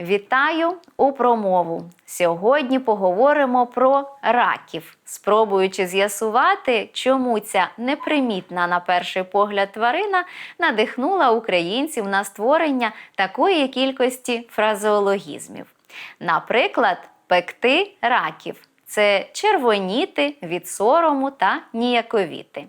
Вітаю у промову. Сьогодні поговоримо про раків, спробуючи з'ясувати, чому ця непримітна на перший погляд тварина надихнула українців на створення такої кількості фразеологізмів. Наприклад, пекти раків це червоніти від сорому та ніяковіти.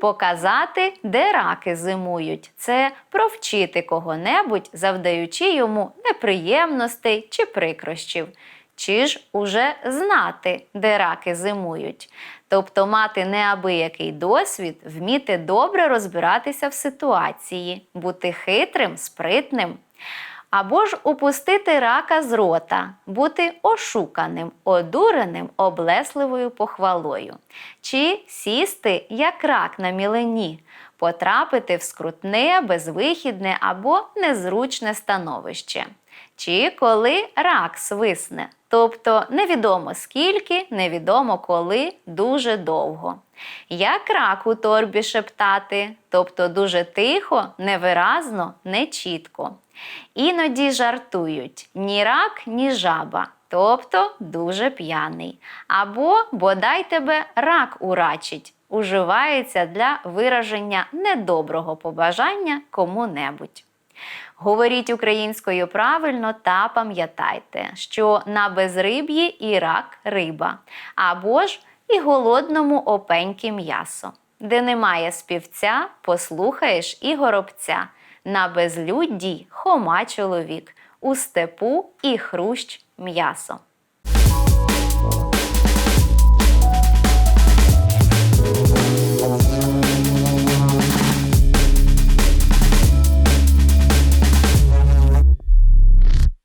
Показати, де раки зимують, це провчити кого-небудь, завдаючи йому неприємностей чи прикрощів. Чи ж уже знати, де раки зимують, тобто мати неабиякий досвід, вміти добре розбиратися в ситуації, бути хитрим, спритним. Або ж упустити рака з рота, бути ошуканим, одуреним, облесливою похвалою, чи сісти як рак на мілені, потрапити в скрутне, безвихідне або незручне становище. Чи коли рак свисне, тобто невідомо скільки, невідомо коли, дуже довго. Як рак у торбі шептати, тобто дуже тихо, невиразно, нечітко. Іноді жартують ні рак, ні жаба, тобто дуже п'яний. Або бодай тебе рак урачить, уживається для вираження недоброго побажання кому-небудь. Говоріть українською правильно та пам'ятайте, що на безриб'ї і рак риба, або ж і голодному опеньки м'ясо. Де немає співця, послухаєш і горобця, на безлюдді хома чоловік, у степу і хрущ м'ясо.